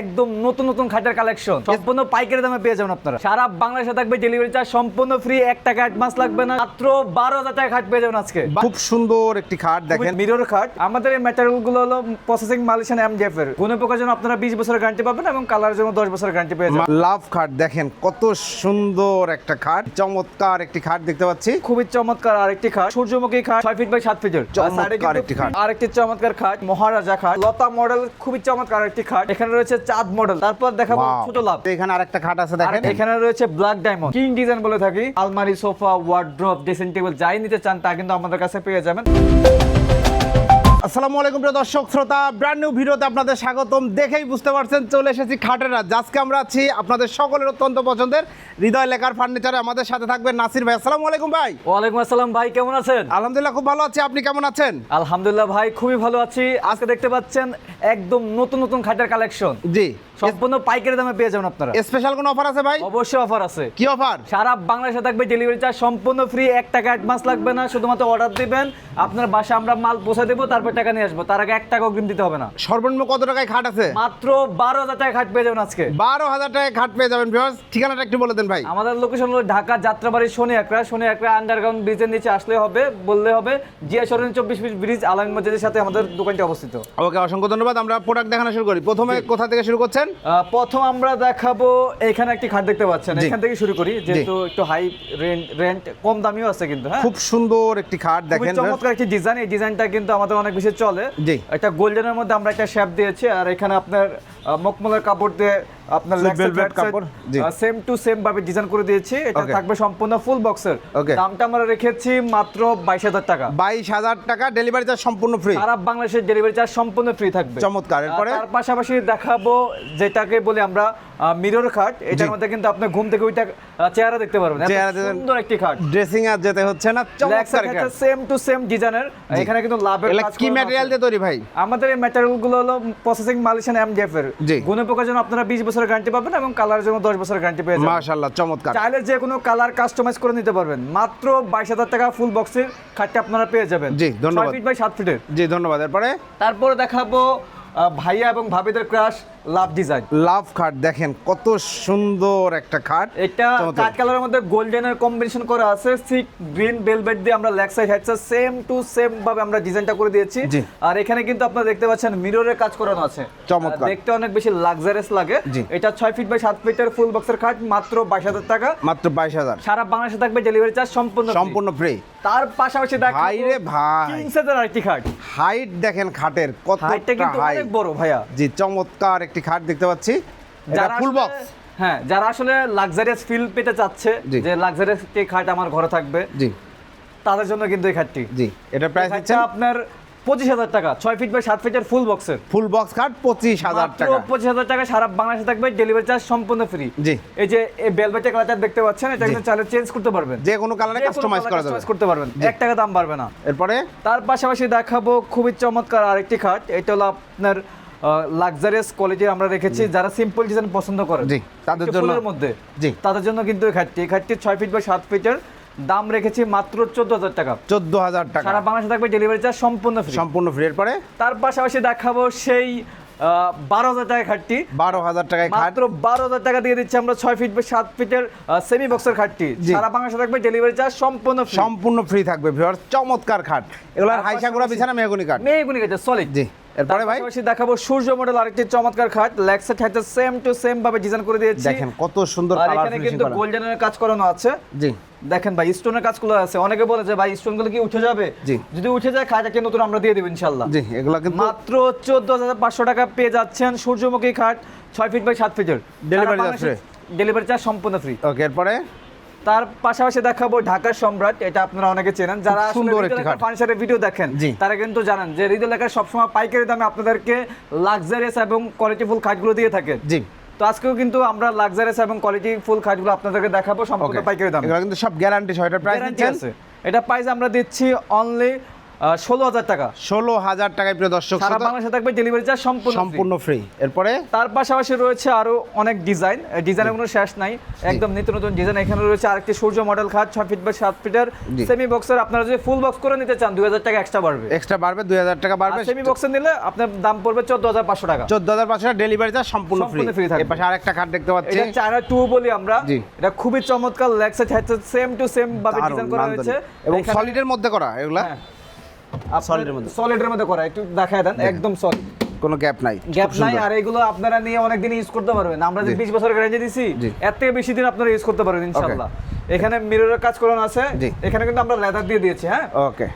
একদম নতুন নতুন খাটের কালেকশন সম্পূর্ণ পাইকারি দামে পেয়ে যাবেন আপনারা। সারা বাংলাদেশে থাকবে ডেলিভারি চার্জ সম্পূর্ণ ফ্রি এক টাকা অ্যাডভান্স লাগবে না। মাত্র বারো হাজার টাকা খাট পেয়ে যাবেন আজকে। খুব সুন্দর একটি খাট দেখেন। মিরর খাট। আমাদের এই ম্যাটেরিয়ালগুলো হলো প্রসেসিং মালয়েশিয়ান এমডিএফ এর। গুণে পোকার জন্য আপনারা বিশ বছরের গ্যারান্টি পাবেন এবং কালার জন্য দশ বছরের গ্যারান্টি পেয়ে যাবেন। লাভ খাট দেখেন কত সুন্দর একটা খাট। চমৎকার একটি খাট দেখতে পাচ্ছি। খুবই চমৎকার আরেকটি খাট। সূর্যমুখী খাট ছয় ফিট বাই সাত ফিটের চমৎকার একটি খাট। আরেকটি চমৎকার খাট মহারাজা খাট। লতা মডেল খুবই চমৎকার একটি খাট। এখানে রয়েছে চাঁদ মডেল। তারপর দেখাবো ছোট লাভ। এখানে আরেকটা খাট আছে দেখেন। এখানে রয়েছে ব্ল্যাক ডায়মন্ড কিং ডিজাইন বলে থাকি। আলমারি সোফা ওয়ার্ড্রপ ড্রেসিং টেবিল যাই নিতে চান তা কিন্তু আমাদের কাছে পেয়ে যাবেন। আসসালামু আলাইকুম প্রিয় দর্শক শ্রোতা ব্র্যান্ড নিউ ভিডিওতে আপনাদের স্বাগতম। দেখেই বুঝতে পারছেন চলে এসেছি খাটের আজকে আমরা আছি আপনাদের সকলের অত্যন্ত পছন্দের হৃদয় লেখার ফার্নিচারে আমাদের সাথে থাকবেন নাসির ভাই। আসসালামু আলাইকুম ভাই। ওয়ালাইকুম আসসালাম ভাই কেমন আছেন? আলহামদুলিল্লাহ খুব ভালো আছি। আপনি কেমন আছেন? আলহামদুলিল্লাহ ভাই খুবই ভালো আছি। আজকে দেখতে পাচ্ছেন একদম নতুন নতুন খাটের কালেকশন জি। সম্পূর্ণ পাইকারি দামে পেয়ে যাবেন আপনারা। স্পেশাল কোনো অফার আছে ভাই? অবশ্যই অফার আছে। কি অফার সারা বাংলাদেশে থাকবে ডেলিভারি চার্জ সম্পূর্ণ ফ্রি এক টাকা অ্যাডভান্স লাগবে না শুধুমাত্র অর্ডার দিবেন। আপনার বাসা আমরা মাল পৌঁছে দেবো তারপর টাকা নিয়ে আসব। তার আগে এক টাকা অগ্রিম দিতে হবে না। সর্বনিম্ন কত টাকায় খাট আছে? মাত্র বারো হাজার টাকা খাট পেয়ে যাবেন আজকে। বারো হাজার টাকায় খাট পেয়ে যাবেন ভিউয়ার্স ঠিকানাটা একটু বলে দেন ভাই। আমাদের লোকেশন হলো ঢাকা যাত্রাবাড়ি শনি একরা শনি একরা আন্ডারগ্রাউন্ড ব্রিজের নিচে আসলে হবে বললে হবে। জিয়া সরেন চব্বিশ ফিট ব্রিজ আলামী মসজিদের সাথে আমাদের দোকানটি অবস্থিত। ওকে অসংখ্য ধন্যবাদ। আমরা প্রোডাক্ট দেখানো শুরু করি। প্রথমে কোথা থেকে শুরু করছেন? প্রথম আমরা দেখাবো এখানে একটি খাট দেখতে পাচ্ছেন। এখান থেকে শুরু করি যেহেতু একটু হাই রেন্ট রেন্ট কম দামিও আছে কিন্তু হ্যাঁ? খুব সুন্দর একটি খাট দেখেন। চমৎকার একটি ডিজাইন এই ডিজাইনটা কিন্তু আমাদের অনেক বেশি চলে। জি। একটা গোল্ডেনের মধ্যে আমরা একটা শেপ দিয়েছি আর এখানে আপনার মকমলের কাপড় দিয়ে আপনার কাপড়, সেম টু সেম ভাবে ডিজাইন করে দিয়েছি। এটা থাকবে সম্পূর্ণ ফুল বক্সের. দামটা আমরা রেখেছি মাত্র বাইশ হাজার টাকা। বাইশ হাজার টাকা ডেলিভারি চার্জ সম্পূর্ণ ফ্রি সারা বাংলাদেশের ডেলিভারি চার্জ সম্পূর্ণ ফ্রি থাকবে। চমৎকার, এরপরে? তার পাশাপাশি দেখাবো যেটাকে বলি আমরা মিরর খাট এটার মধ্যে কিন্তু আপনি ঘুম থেকে ওইটা চেহারা দেখতে পারবেন। সুন্দর একটি খাট ড্রেসিং আর যেতে হচ্ছে না চমৎকার খাট সেম টু সেম ডিজাইনের এখানে কিন্তু লাভের কাজ কি ম্যাটেরিয়াল দিয়ে তৈরি ভাই? আমাদের এই ম্যাটেরিয়ালগুলো হলো প্রসেসিং মালয়েশিয়ান এমডিএফ এর। জি। গুণে পোকার জন্য আপনারা 20 বছরের গ্যারান্টি পাবেন এবং কালারের জন্য 10 বছরের গ্যারান্টি পেয়ে যাবেন। মাশাআল্লাহ চমৎকার। চাইলে যে কোনো কালার কাস্টমাইজ করে নিতে পারবেন। মাত্র 22000 টাকা ফুল বক্সের খাটটা আপনারা পেয়ে যাবেন। জি, ধন্যবাদ। 6 ফিট বাই 7 ফিটের জি ধন্যবাদ। এরপরে? তারপরে দেখাবো ভাইয়া এবং ভাবিদের ক্রাশ লাভ ডিজাইন লাভ খাট দেখেন কত সুন্দর একটা খাট। এটা। কাট কালারের মধ্যে গোল্ডেনের কম্বিনেশন করা আছে সিক গ্রিন বেলভেট দিয়ে আমরা leg side headset same to same ভাবে আমরা ডিজাইনটা করে দিয়েছি। আর এখানে কিন্তু আপনারা দেখতে পাচ্ছেন মিররের কাজ করানো আছে। চমৎকার। দেখতে অনেক বেশি লাক্সারিয়াস লাগে। এটা 6 ফিট বাই 7 ফিটের ফুল বক্সের খাট মাত্র 22000 টাকা। মাত্র বাইশ হাজার। সারা বাংলাদেশে থাকবে ডেলিভারি চার্জ সম্পূর্ণ। সম্পূর্ণ ফ্রি তার পাশাপাশি দেখ ভাই রে ভাই। কিং সাইজের আরেকটি খাট। হাইট দেখেন খাটের কত হাইটটা কিন্তু অনেক বড় ভাইয়া। জি চমৎকার একটি খাট দেখতে পাচ্ছি। যারা ফুল বক্স হ্যাঁ যারা আসলে লাক্সারিয়াস ফিল পেতে চাচ্ছে যে লাক্সারিয়াস খাট আমার ঘরে থাকবে জি। তাদের জন্য কিন্তু এই খাটটি। জি এটা প্রাইস হচ্ছে আপনার পঁচিশ হাজার টাকা। ছয় ফিট বাই সাত ফিটের ফুল বক্সের ফুল বক্স খাট পঁচিশ হাজার টাকা। পঁচিশ হাজার টাকা সারা বাংলাদেশে থাকবে ডেলিভারি চার্জ সম্পূর্ণ ফ্রি জি। এই যে এই বেলভেটে কালারটা দেখতে পাচ্ছেন এটা কিন্তু চাইলে চেঞ্জ করতে পারবেন। যে কোনো কালারে কাস্টমাইজ করা যাবে। করতে পারবেন। এক টাকা দাম বাড়বে না। এরপরে? তার পাশাপাশি দেখাবো খুবই চমৎকার আরেকটি খাট এটা হলো আপনার লাক্সারিয়াস কোয়ালিটি আমরা রেখেছি। যারা সিম্পল ডিজাইন পছন্দ করে জি, তাদের জন্য- মধ্যে জি। তাদের জন্য কিন্তু এই খাটটি এই খাটটি ছয় ফিট বাই সাত ফিটের দাম রেখেছি মাত্র চোদ্দ হাজার টাকা। চোদ্দ হাজার টাকা। সারা বাংলাদেশে থাকবে ডেলিভারি চার্জ সম্পূর্ণ ফ্রি সম্পূর্ণ ফ্রি এরপরে? তার পাশাপাশি দেখাবো সেই বারো হাজার টাকা খাটটি। বারো হাজার টাকায় খাট। মাত্র বারো হাজার টাকা দিয়ে দিচ্ছি আমরা ছয় ফিট বা সাত ফিটের সেমি বক্সের খাটটি। সারা বাংলাদেশে থাকবে ডেলিভারি চার্জ সম্পূর্ণ সম্পূর্ণ ফ্রি থাকবে চমৎকার খাট। এগুলো তার হাইসা গোড়া পাশাপাশি- বিছানা মেহগুনি কাঠ মেহগুনি কাঠের সলিড জি। এরপরে ভাই? পাশাপাশি দেখাবো সূর্য মডেল আরেকটি চমৎকার খাট। লেগসেট হাইতে সেম টু সেম ভাবে ডিজাইন করে দিয়েছি। দেখেন কত সুন্দর কালার এখানে কিন্তু গোল্ডেনের কাজ করানো আছে। জি। দেখেন ভাই স্টোনের কাজগুলো আছে। অনেকে বলে যে ভাই স্টোনগুলো কি উঠে যাবে? জি। যদি উঠে যায় খাট নতুন আমরা দিয়ে দেবো ইনশাল্লাহ জি এগুলো কিন্তু মাত্র চোদ্দ হাজার পাঁচশো টাকা পেয়ে যাচ্ছেন সূর্যমুখী খাট ছয় ফিট বাই সাত ফিটের Delivery charge ডেলিভারি চার্জ সম্পূর্ণ ফ্রি ওকে এরপরে? তার পাশাপাশি দেখাবো ঢাকার সম্রাট এটা আপনারা অনেকে চেনেন। যারা সুন্দর একটি খাট। ফার্নিচারের ভিডিও দেখেন। তারা কিন্তু জানেন যে হৃদয় লেখার সবসময় পাইকারি দামে আপনাদেরকে লাক্সারিয়াস এবং কোয়ালিটিফুল খাটগুলো দিয়ে থাকে। জি। তো আজকেও কিন্তু আমরা লাক্সারিয়াস এবং কোয়ালিটি ফুল খাটগুলো আপনাদেরকে দেখাবো সম্পূর্ণ পাইকারি দামে। এগুলো কিন্তু সব গ্যারান্টি সহ এটা প্রাইস দিচ্ছেন? আছে। এটা প্রাইস আমরা দিচ্ছি অনলি ষোলো হাজার টাকা। ষোলো হাজার টাকায় প্রিয় দর্শক সারা বাংলাদেশে থাকবে ডেলিভারি চার্জ সম্পূর্ণ সম্পূর্ণ ফ্রি এরপরে? তার পাশাপাশি রয়েছে অনেক ডিজাইন ডিজাইনের কোনো শেষ নাই। একদম নিত্য নতুন ডিজাইন এখানে রয়েছে আরেকটি সূর্য মডেল খাট ছয় ফিট বাই সাত ফিটের সেমি বক্সের আপনারা যদি ফুল বক্স করে নিতে চান দুই হাজার টাকা এক্সট্রা বাড়বে। এক্সট্রা বাড়বে দুই হাজার টাকা বাড়বে। সেমি বক্সে নিলে আপনার দাম পড়বে চোদ্দ হাজার পাঁচশো টাকা। চোদ্দ হাজার পাঁচশো টাকা ডেলিভারি চার্জ সম্পূর্ণ ফ্রি থাকবে। এর পাশে আরেকটা খাট দেখতে পাচ্ছি। এটা চায়না টু বলি আমরা। এটা খুবই চমৎকার হচ্ছে সেম টু সেম ভাবে ডিজাইন করা হয়েছে। এবং সলিডের মধ্যে করা এগুলা। এর মধ্যে। সলিডের মধ্যে করা একটু দেখায় দেন একদম সলিড কোনো গ্যাপ নাই গ্যাপ নাই আর এগুলো আপনারা নিয়ে অনেক দিন ইউজ করতে পারবেন। আমরা যে বিশ 20 বছরের গ্যারান্টি দিছি এর থেকে বেশি দিন আপনারা ইউজ করতে পারবেন ইনশাআল্লাহ। এখানে মিররের কাজ করানো আছে। এখানে কিন্তু আমরা লেদার দিয়ে দিয়েছি হ্যাঁ? ওকে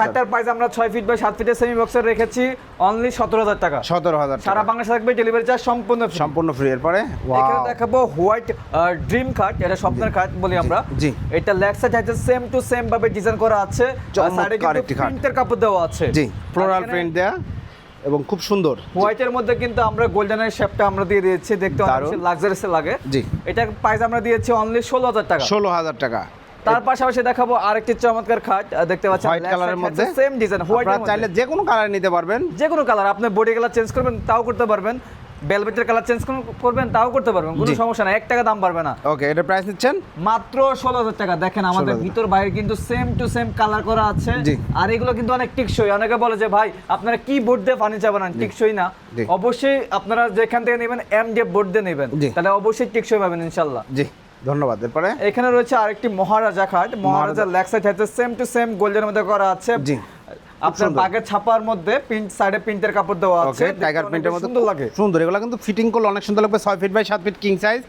খাটটার প্রাইস আমরা 6 ফিট বাই 7 ফিটের সেমি বক্সের রেখেছি অনলি 17000 টাকা। সতেরো হাজার সারা বাংলাদেশে থাকবে ডেলিভারি চার্জ সম্পূর্ণ। সম্পূর্ণ ফ্রি এরপরে? এখানে দেখাবো হোয়াইট ড্রিম কাট এটা স্বপ্নের কাট বলি আমরা। জি। এটা leg side same to same ভাবে ডিজাইন করা আছে। সাইডে কিন্তু প্রিন্টের কাপড় দেওয়া আছে। জি ফ্লোরাল প্রিন্ট দেয়া। এবং খুব সুন্দর। হোয়াইটের মধ্যে কিন্তু আমরা গোল্ডেনের শেপটা আমরা দিয়ে দিয়েছি। দেখতে লাক্সারিয়াস লাগে। জি। এটার প্রাইস আমরা দিয়েছি অনলি ষোলো হাজার টাকা। ষোলো হাজার টাকা। তার পাশাপাশি দেখাবো আরেকটি চমৎকার খাট দেখতে পাচ্ছেন হোয়াইট কালারের মধ্যে। সেম ডিজাইন হোয়াইট চাইলে যে কোনো কালার নিতে পারবেন। যে কোনো কালার আপনি বডি কালার চেঞ্জ করবেন তাও করতে পারবেন। বেলভেটের কালার চেঞ্জ করবেন তাও করতে পারবেন কোনো সমস্যা নাই এক টাকা দাম পারবে না। ওকে এটা প্রাইস নিচ্ছেন? মাত্র ষোলো হাজার টাকা। দেখেন আমাদের ভিতর বাইরে কিন্তু সেম টু সেম কালার করা আছে। আর এগুলো কিন্তু অনেক টিকসই। অনেকে বলে যে ভাই আপনারা কি বোর্ড দিয়ে ফার্নিচার বানান? টিকসই না। অবশ্যই আপনারা যেখান থেকে নেবেন এম ডি বোর্ড দিয়ে নেবেন। তাহলে অবশ্যই টিকসই পাবেন ইনশাল্লাহ। জি ধন্যবাদ। এরপরে? এখানে রয়েছে আরেকটি মহারাজা খাট। Maharaja leg side same to same গোল্ডের মধ্যে করা আছে। জি। আপনার। বাগের ছাপার মধ্যে প্রিন্ট সাইডে প্রিন্টের কাপড় দেওয়া আছে। টাইগার প্রিন্টের মধ্যে সুন্দর লাগে। সুন্দর। এগুলো কিন্তু ফিটিং করলে অনেক সুন্দর লাগবে। ছয় ফিট বাই সাত ফিট কিং সাইজ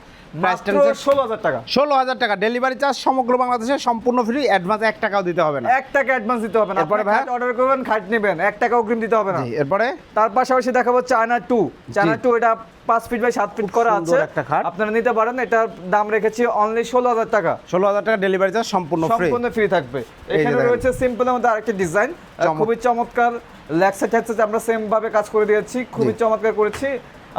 ষোলো হাজার টাকা। ষোলো হাজার টাকা। ডেলিভারি চার্জ সমগ্র বাংলাদেশে সম্পূর্ণ ফ্রি অ্যাডভান্স এক টাকাও দিতে হবে না। এক টাকা অ্যাডভান্স দিতে হবে না। এরপরে ভাই? অর্ডার করবেন খাট নেবেন এক টাকা অগ্রিম দিতে হবে না। এরপরে? তার পাশাপাশি দেখাবো চায়না টু চায়না টু এটা পাঁচ ফিট বাই সাত ফিট করা আছে। আপনারা নিতে পারেন এটার দাম রেখেছি অনলি ষোলো হাজার টাকা। ষোলো হাজার টাকা ডেলিভারি চার্জ সম্পূর্ণ ফ্রি সম্পূর্ণ ফ্রি থাকবে। এখানে রয়েছে সিম্পলের মধ্যে আরেকটি ডিজাইন খুবই চমৎকার। ল্যাক্সা ট্যাক্সে আমরা সেম ভাবে কাজ করে দিয়েছি। খুবই চমৎকার করেছি।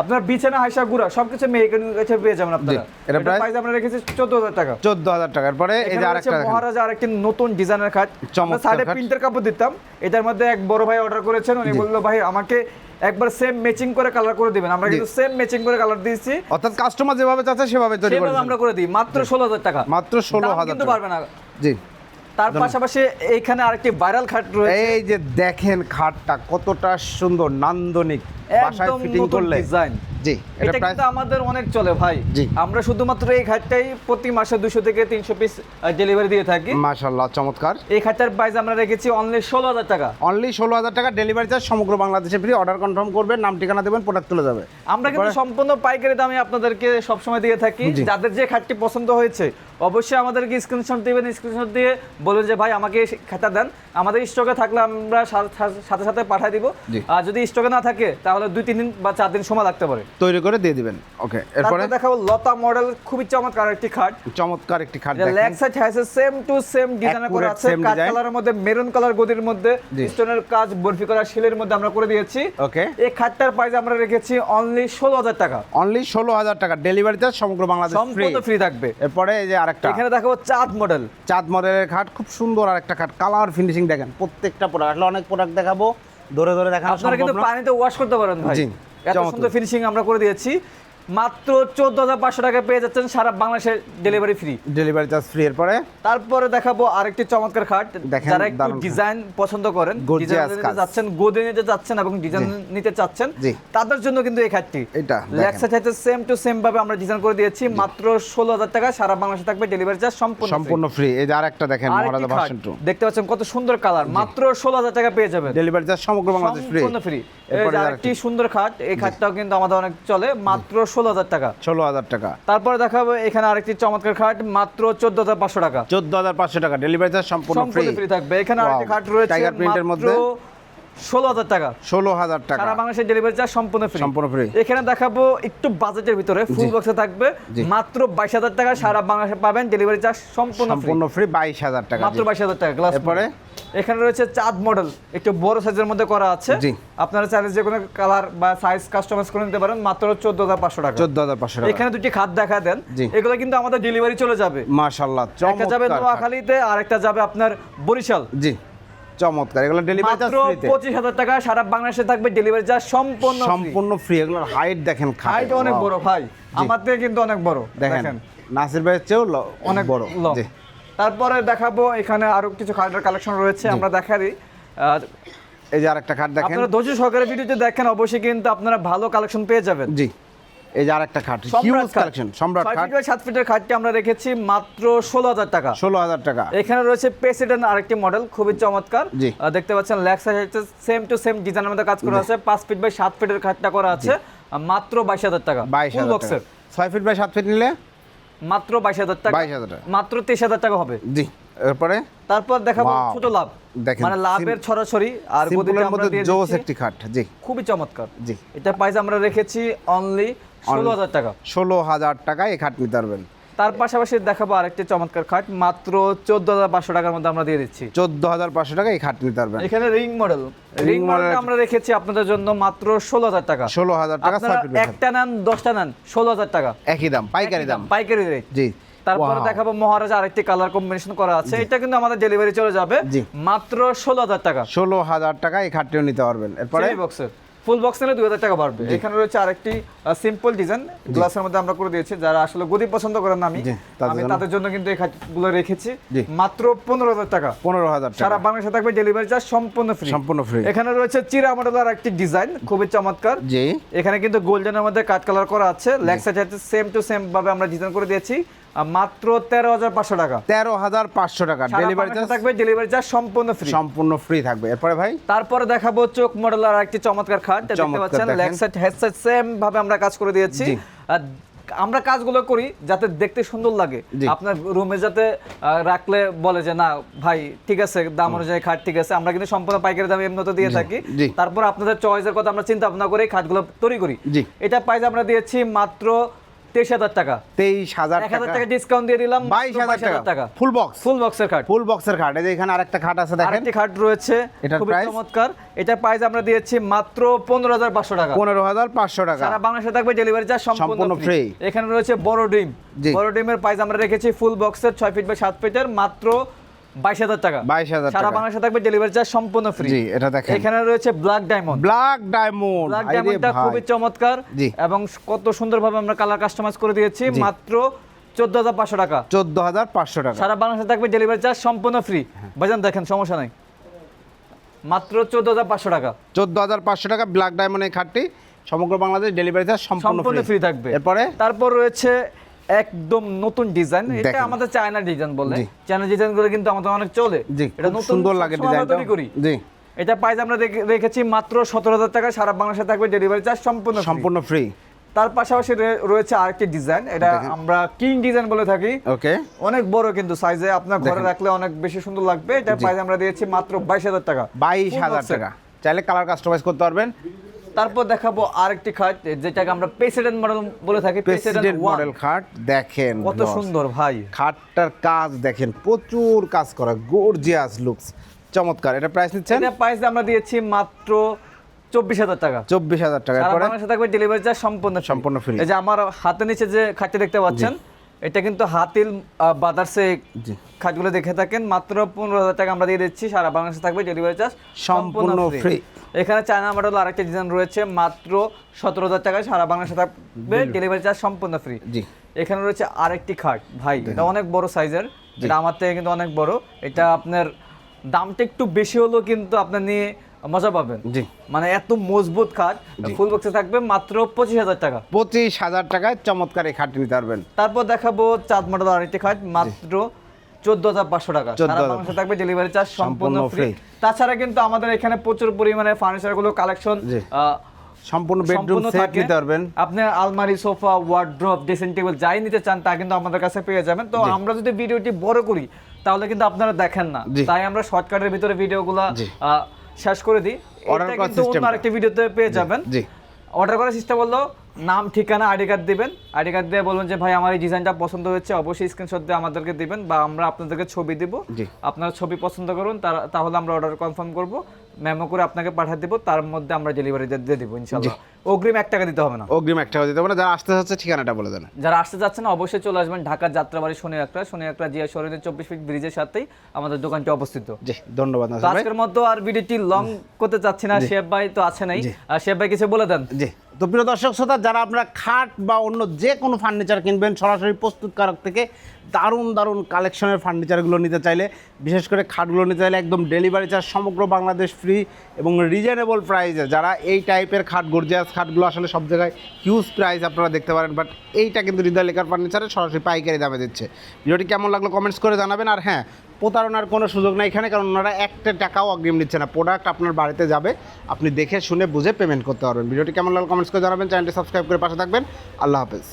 আপনার বিছানা হাইসা গুড়া সবকিছু মেয়েকে কাছে পেয়ে যাবেন আপনারা। এটা প্রাইস? আমরা রেখেছি চোদ্দ হাজার টাকা। চোদ্দ হাজার টাকা। এরপরে এই যে আরেকটা মহারাজা আরেকটি নতুন ডিজাইনের খাট। খাট। কাপড় দিতাম। এটার মধ্যে এক বড় ভাই অর্ডার করেছেন। উনি বলল ভাই আমাকে একবার সেম ম্যাচিং করে কালার করে দিবেন। আমরা কিন্তু সেম ম্যাচিং করে কালার দিয়েছি। অর্থাৎ কাস্টমার যেভাবে চাচ্ছে সেভাবে তৈরি করে আমরা করে দিই। মাত্র ষোলো হাজার টাকা। মাত্র ষোলো দাম হাজার কিন্তু পারবে না। জি। তার পাশাপাশি এইখানে আরেকটি ভাইরাল খাট রয়েছে। এই যে দেখেন খাটটা কতটা সুন্দর নান্দনিক। বাসায় একদম ফিটিং নতুন করলে। ডিজাইন জি এটা কিন্তু আমাদের অনেক চলে ভাই। আমরা শুধুমাত্র এই খাটটাই প্রতি মাসে দুশো থেকে তিনশো পিস ডেলিভারি দিয়ে থাকি। মাশাল্লাহ চমৎকার। এই খাটটার প্রাইস আমরা রেখেছি অনলি ষোলো হাজার টাকা। অনলি ষোলো হাজার টাকা ডেলিভারি চার্জ সমগ্র বাংলাদেশে ফ্রি অর্ডার কনফার্ম করবেন নাম ঠিকানা দেবেন প্রোডাক্ট তুলে যাবে। আমরা কিন্তু সম্পূর্ণ পাইকারি দামে আপনাদেরকে সবসময় দিয়ে থাকি। যাদের যে খাটটি পছন্দ হয়েছে অবশ্যই আমাদেরকে স্ক্রিনশট দিবেন স্ক্রিনশট দিয়ে বলবেন যে ভাই আমাকে খাতা দেন। আমাদের স্টকে থাকলে আমরা সাথে সাথে পাঠিয়ে দিব। আর যদি স্টকে না থাকে তাহলে দুই তিন দিন বা চার দিন সময় লাগতে পারে। তৈরি করে দিয়ে দিবেন। ওকে এরপরে? দেখাবো লতা মডেল খুবই চমৎকার একটি খাট। চমৎকার একটি খাট লেগ দেখেন। সাইড হ্যাছে সেম টু সেম ডিজাইন করা আছে। design। কালারের মধ্যে মেরুন কালার গদির মধ্যে স্টোনের কাজ বরফি করা শিলের মধ্যে আমরা করে দিয়েছি। ওকে এই খাটটার প্রাইস আমরা রেখেছি অনলি ষোলো হাজার টাকা। অনলি ষোলো হাজার টাকা। ডেলিভারি চার্জ সমগ্র বাংলাদেশ ফ্রি সম্পূর্ণ ফ্রি থাকবে। এরপরে এই যে আরেকটা। এখানে দেখাবো চাঁদ মডেল চাঁদ মডেলের খাট খুব সুন্দর আরেকটা খাট। কালার ফিনিশিং দেখেন। প্রত্যেকটা প্রোডাক্ট আসলে অনেক প্রোডাক্ট দেখাবো। ধরে ধরে দেখানো আপনারা কিন্তু পানিতে ওয়াশ করতে পারেন ভাই। জি, এত সুন্দর ফিনিশিং আমরা করে দিয়েছি। মাত্র চোদ্দ হাজার পাঁচশো টাকা পেয়ে যাচ্ছেন সারা বাংলাদেশে delivery free delivery charge free এরপরে? তারপরে দেখাবো আরেকটি চমৎকার খাট। যারা একটু ডিজাইন পছন্দ করেন। যাচ্ছেন গোদে নিতে যাচ্ছেন এবং ডিজাইন নিতে চাচ্ছেন তাদের জন্য কিন্তু এই খাটটি। এটা। লেক্সা চাইতে সেম টু সেম ভাবে আমরা ডিজাইন করে দিয়েছি মাত্র ষোলো হাজার টাকা সারা বাংলাদেশে থাকবে ডেলিভারি চার্জ সম্পূর্ণ সম্পূর্ণ ফ্রি এই যে আরেকটা দেখেন মহারাজা দেখতে পাচ্ছেন কত সুন্দর কালার মাত্র ষোলো হাজার টাকা পেয়ে যাবেন। ডেলিভারি চার্জ সমগ্র বাংলাদেশ ফ্রি আরেকটি সুন্দর খাট এই খাটটাও কিন্তু আমাদের অনেক চলে মাত্র ষোলো হাজার টাকা। ষোলো হাজার টাকা। তারপরে দেখাবো এখানে আরেকটি চমৎকার খাট মাত্র চোদ্দ হাজার পাঁচশো টাকা। চোদ্দ হাজার পাঁচশো টাকা ডেলিভারি চার্জ সম্পূর্ণ ফ্রি থাকবে। এখানে আরেকটি খাট রয়েছে টাইগার প্রিন্টের মধ্যে? ষোলো হাজার টাকা। ষোলো হাজার টাকা। সারা বাংলাদেশের ডেলিভারি চার্জ সম্পূর্ণ ফ্রি সম্পূর্ণ free। এখানে দেখাবো একটু বাজেটের ভিতরে ফুল বক্সে থাকবে। মাত্র বাইশ হাজার টাকা সারা বাংলাদেশে পাবেন ডেলিভারি চার্জ সম্পূর্ণ সম্পূর্ণ ফ্রি বাইশ হাজার টাকা। মাত্র বাইশ হাজার টাকা গ্লাস এরপরে? এখানে রয়েছে চাঁদ মডেল একটু বড় সাইজের মধ্যে করা আছে। আপনারা চাইলে যে কোনো কালার বা সাইজ কাস্টমাইজ করে নিতে পারেন মাত্র চোদ্দ হাজার পাঁচশো টাকা। চোদ্দ হাজার পাঁচশো টাকা। এখানে দুটি খাত দেখা দেন। এগুলো কিন্তু আমাদের ডেলিভারি চলে যাবে। মাশাল্লাহ একটা যাবে নোয়াখালীতে আর একটা যাবে আপনার বরিশাল। জি। চমৎকার এগুলো ডেলিভারি চার্জ পঁচিশ হাজার টাকা সারা বাংলাদেশে থাকবে ডেলিভারি চার্জ সম্পূর্ণ সম্পূর্ণ ফ্রি এগুলোর হাইট দেখেন হাইট অনেক বড় ভাই আমার থেকে কিন্তু অনেক বড় দেখেন নাসির ভাইয়ের চেয়েও অনেক বড়। জি। তারপরে দেখাবো এখানে আরও কিছু খাটের কালেকশন রয়েছে আমরা দেখারি। এই যে আরেকটা খাট দেখেন। আপনারা ধৈর্য সহকারে ভিডিওতে দেখেন অবশ্যই কিন্তু আপনারা ভালো কালেকশন পেয়ে যাবেন। জি। এই যে আরেকটা খাট হিউজ কালেকশন সম্রাট খাট। খাট সাত ফিটের খাটটি আমরা রেখেছি মাত্র ষোলো হাজার টাকা। ষোলো হাজার টাকা। এখানে রয়েছে প্রেসিডেন্ট আরেকটি মডেল খুবই চমৎকার। দেখতে পাচ্ছেন সেম টু সেম ডিজাইনের মধ্যে কাজ করা আছে। পাঁচ ফিট বাই সাত ফিটের খাটটা করা আছে। মাত্র বাইশ হাজার টাকা। বাইশ ফুল হাজার বক্সের টাকা। ফিট বাই সাত ফিট নিলে? মাত্র বাইশ হাজার টাকা। 22,000 টাকা। মাত্র তেইশ হাজার টাকা হবে। জি। এরপরে? তারপর দেখাবো ছোট লাভ। মানে লাভের ছড়াছড়ি আর সিম্পলের আমরা দিয়ে জোস একটি খাট। জি। খুবই চমৎকার। জি। এটা প্রাইস আমরা রেখেছি অনলি ষোলো হাজার টাকা। ষোলো হাজার টাকায় এই খাট নিতে পারবেন তার পাশাপাশি দেখাবো আরেকটি চমৎকার খাট মাত্র চোদ্দ হাজার পাঁচশো টাকার মধ্যে আমরা দিয়ে দিচ্ছি। চোদ্দ হাজার পাঁচশো টাকা এই খাট নিতে পারবেন এখানে রিং মডেল। রিং মডেল আমরা রেখেছি আপনাদের জন্য মাত্র ষোলো হাজার টাকা। ষোলো হাজার টাকা। একটা নেন দশটা নেন ষোলো হাজার টাকা। একই দাম পাইকারি দাম পাইকারি রেট জি। তারপরে দেখাবো মহারাজা আরেকটি কালার কম্বিনেশন করা আছে। এটা কিন্তু আমাদের ডেলিভারি চলে যাবে। মাত্র ষোলো হাজার টাকা। ষোলো হাজার টাকা এই খাটটিও নিতে পারবেন। এরপরে বক্সের ফুল বক্স নিলে দুই হাজার টাকা বাড়বে। এখানে রয়েছে আরেকটি সিম্পল ডিজাইন গ্লাসের মধ্যে আমরা করে দিয়েছি যারা আসলে গদি পছন্দ করেন না আমি আমি তাদের জন্য কিন্তু এই খাটগুলো রেখেছি। মাত্র পনেরো হাজার টাকা। পনেরো হাজার সারা বাংলাদেশে থাকবে ডেলিভারি চার্জ সম্পূর্ণ ফ্রি সম্পূর্ণ ফ্রি এখানে রয়েছে চিরা মডেলের একটি ডিজাইন খুবই চমৎকার। জি। এখানে কিন্তু গোল্ডেনের মধ্যে কাট কালার করা আছে। লেগ সাইড হচ্ছে সেম টু সেম ভাবে আমরা ডিজাইন করে দিয়েছি। আর মাত্র তেরো হাজার পাঁচশো টাকা। তেরো হাজার পাঁচশো টাকা। ডেলিভারি চার্জ থাকবে ডেলিভারি চার্জ সম্পূর্ণ ফ্রি সম্পূর্ণ ফ্রি থাকবে। এরপরে ভাই? তারপরে দেখাবো চোখ মডেলের একটি চমৎকার খাট। দেখতে পাচ্ছেন দেখেন। Leg side head side same ভাবে আমরা কাজ করে দিয়েছি। আমরা কাজগুলো করি যাতে দেখতে সুন্দর লাগে। আপনার রুমে যাতে রাখলে বলে যে না ভাই ঠিক আছে দাম অনুযায়ী খাট ঠিক আছে। আমরা কিন্তু সম্পূর্ণ পাইকারি দামে এমনি দিয়ে থাকি। তারপর আপনাদের চয়েসের কথা আমরা চিন্তা ভাবনা করে খাটগুলো তৈরি করি। এটা প্রাইস আমরা দিয়েছি মাত্র তেইশ হাজার টাকা। তেইশ হাজার এক হাজার টাকা। ডিসকাউন্ট দিয়ে দিলাম বাইশ হাজার টাকা। ফুল বক্স ফুল বক্সের খাট ফুল বক্সের খাট এই এখানে আরেকটা খাট আছে দেখেন। আরেকটি খাট রয়েছে। এটা খুবই চমৎকার। এটা প্রাইস আমরা দিয়েছি মাত্র পনেরো হাজার পাঁচশো টাকা। পনেরো হাজার পাঁচশো টাকা। সারা বাংলাদেশে থাকবে ডেলিভারি চার্জ সম্পূর্ণ ফ্রি এখানে রয়েছে বড় ডিম। বড় ডিমের প্রাইস আমরা রেখেছি ফুল বক্সের ছয় ফিট বা সাত ফিটের মাত্র বাইশ হাজার টাকা। 22,000 সারা টাকা। বাংলাদেশে থাকবে ডেলিভারি চার্জ সম্পূর্ণ ফ্রি জি এটা দেখেন। এখানে রয়েছে black diamond black diamond black ডায়মন্ডটা খুবই চমৎকার জি। এবং কত সুন্দরভাবে আমরা কালার কাস্টমাইজ করে দিয়েছি মাত্র চোদ্দ হাজার পাঁচশো টাকা। চোদ্দ হাজার পাঁচশো টাকা। সারা বাংলাদেশে থাকবে ডেলিভারি চার্জ সম্পূর্ণ ফ্রি হ্যাঁ। বাজান দেখেন সমস্যা নাই। মাত্র চোদ্দ হাজার পাঁচশো টাকা। চোদ্দ হাজার পাঁচশো টাকা ব্ল্যাক ডায়মন্ড এই খাটটি। সমগ্র বাংলাদেশ ডেলিভারি চার্জ সম্পূর্ণ ফ্রি থাকবে। এরপরে? তারপর রয়েছে একদম নতুন ডিজাইন এটা আমাদের চায়না ডিজাইন বলে। চায়না ডিজাইনগুলো কিন্তু আমাদের অনেক চলে। এটা নতুন সুন্দর লাগে ডিজাইনটা তৈরি করি। জি। এটা প্রাইস আমরা রেখেছি মাত্র সতেরো হাজার টাকা। সারা বাংলাদেশে থাকবে ডেলিভারি চার্জ সম্পূর্ণ সম্পূর্ণ ফ্রি তার পাশাপাশি রয়েছে আরেকটি ডিজাইন এটা আমরা কিং ডিজাইন বলে থাকি। ওকে। অনেক বড় কিন্তু সাইজে আপনার ঘরে রাখলে অনেক বেশি সুন্দর লাগবে। এটা জি। প্রাইস আমরা দিয়েছি মাত্র বাইশ হাজার টাকা। বাইশ হাজার। টাকা। চাইলে কালার কাস্টমাইজ করতে পারবেন। তারপর দেখাবো আরেকটি খাট যেটাকে আমরা প্রেসিডেন্ট মডেল বলে থাকি। প্রেসিডেন্ট মডেল খাট দেখেন কত সুন্দর ভাই। খাটটার কাজ দেখেন প্রচুর কাজ করা গর্জিয়াস লুকস চমৎকার এটা প্রাইস নিচ্ছেন? এটা প্রাইস আমরা দিয়েছি মাত্র চব্বিশ হাজার টাকা। চব্বিশ হাজার টাকা। বাংলাদেশে থাকবে ডেলিভারি চার্জ সম্পূর্ণ সম্পূর্ণ free। এই যে আমার হাতে নিচে যে খাটটি দেখতে পাচ্ছেন এটা কিন্তু হাতিল বাদার্সে। খাটগুলো দেখে থাকেন। মাত্র পনেরো হাজার টাকা আমরা দিয়ে দিচ্ছি সারা বাংলাদেশে থাকবে ডেলিভারি চার্জ সম্পূর্ণ free। এখানে চায়না মডেল আরেকটা ডিজাইন রয়েছে মাত্র সতেরো হাজার টাকায় সারা বাংলাদেশে থাকবে ডেলিভারি চার্জ সম্পূর্ণ ফ্রি জি। এখানে রয়েছে আরেকটি খাট। ভাই এটা অনেক বড় সাইজের এটা আমার থেকে কিন্তু অনেক বড়। এটা আপনার দামটা একটু বেশি হলেও কিন্তু আপনার নিয়ে মজা পাবেন। জি। মানে এত মজবুত খাট ফুল বক্সে থাকবে মাত্র পঁচিশ হাজার টাকা। পঁচিশ হাজার টাকায় চমৎকার এই খাটটি নিতে পারবেন। তারপর দেখাবো চাঁদ মডেল আরেকটি খাট মাত্র চোদ্দ হাজার পাঁচশো টাকা। 14,000 সারা বাংলাদেশে থাকবে ডেলিভারি চার্জ সম্পূর্ণ ফ্রি তাছাড়া কিন্তু আমাদের এখানে প্রচুর পরিমাণে ফার্নিচারগুলো কালেকশন সম্পূর্ণ বেডরুম সেট নিতে পারবেন। আপনি আলমারি সোফা ওয়ার্ড্রপ ড্রেসিং টেবিল যাই নিতে চান তা কিন্তু আমাদের কাছে পেয়ে যাবেন। তো আমরা যদি ভিডিওটি বড় করি তাহলে কিন্তু আপনারা দেখেন না। তাই আমরা শর্টকাটের ভিতরে ভিডিওগুলো। শেষ করে দিই। এটা কিন্তু অন্য আরেকটি ভিডিওতে পেয়ে যাবেন। জি। অর্ডার করার সিস্টেম হলো নাম ঠিকানা আইডি কার্ড দিবেন। আইডি কার্ড দিয়ে বলবেন যে ভাই আমার এই ডিজাইনটা পছন্দ হয়েছে। অবশ্যই স্ক্রিনশট দিয়ে আমাদেরকে দিবেন বা আমরা আপনাদেরকে ছবি দিব। আপনারা ছবি পছন্দ করুন তাহলে আমরা অর্ডার কনফার্ম করব। মেমো করে আপনাকে পাঠিয়ে দেবো তার মধ্যে আমরা ডেলিভারি দিয়ে দেব ইনশাল্লাহ। অগ্রিম এক টাকা দিতে হবে না। অগ্রিম এক টাকা দিতে হবে না যারা আসতে যাচ্ছে ঠিকানাটা বলে দেন। যারা আসতে যাচ্ছে না অবশ্যই চলে আসবেন ঢাকার যাত্রাবাড়ি শনি একটা শনি একটা জিয়া শরীরের চব্বিশ ফিট ব্রিজের সাথেই আমাদের দোকানটি অবস্থিত। জি ধন্যবাদ আজকের মতো আর ভিডিওটি লং করতে চাচ্ছি না শেফ ভাই তো আছে নাই। আর শেফ ভাই কিছু বলে দেন? জি। তো প্রিয় দর্শক শ্রোতা, যারা আপনারা খাট বা অন্য যে কোনো ফার্নিচার কিনবেন, সরাসরি প্রস্তুতকারক থেকে দারুণ দারুণ কালেকশনের ফার্নিচারগুলো নিতে চাইলে, বিশেষ করে খাটগুলো নিতে চাইলে একদম ডেলিভারি চার্জ সমগ্র বাংলাদেশ ফ্রি এবং রিজনেবল প্রাইসে যারা এই টাইপের খাট গর্জিয়াস খাটগুলো আসলে সব জায়গায় হিউজ প্রাইস আপনারা দেখতে পারেন বাট এইটা কিন্তু হৃদয় লেখার ফার্নিচারে সরাসরি পাইকারি দামে দিচ্ছে। ভিডিওটি কেমন লাগল কমেন্টস করে জানাবেন। আর হ্যাঁ প্রতারণার কোনো সুযোগ নাই এখানে, কারণ ওনারা একটা টাকাও অগ্রিম নিচ্ছে না। প্রোডাক্ট আপনার বাড়িতে যাবে, আপনি দেখে শুনে বুঝে পেমেন্ট করতে পারবেন। ভিডিওটি কেমন লাগল কমেন্টস করে জানাবেন। চ্যানেলটি সাবস্ক্রাইব করে পাশে থাকবেন। আল্লাহ হাফেজ।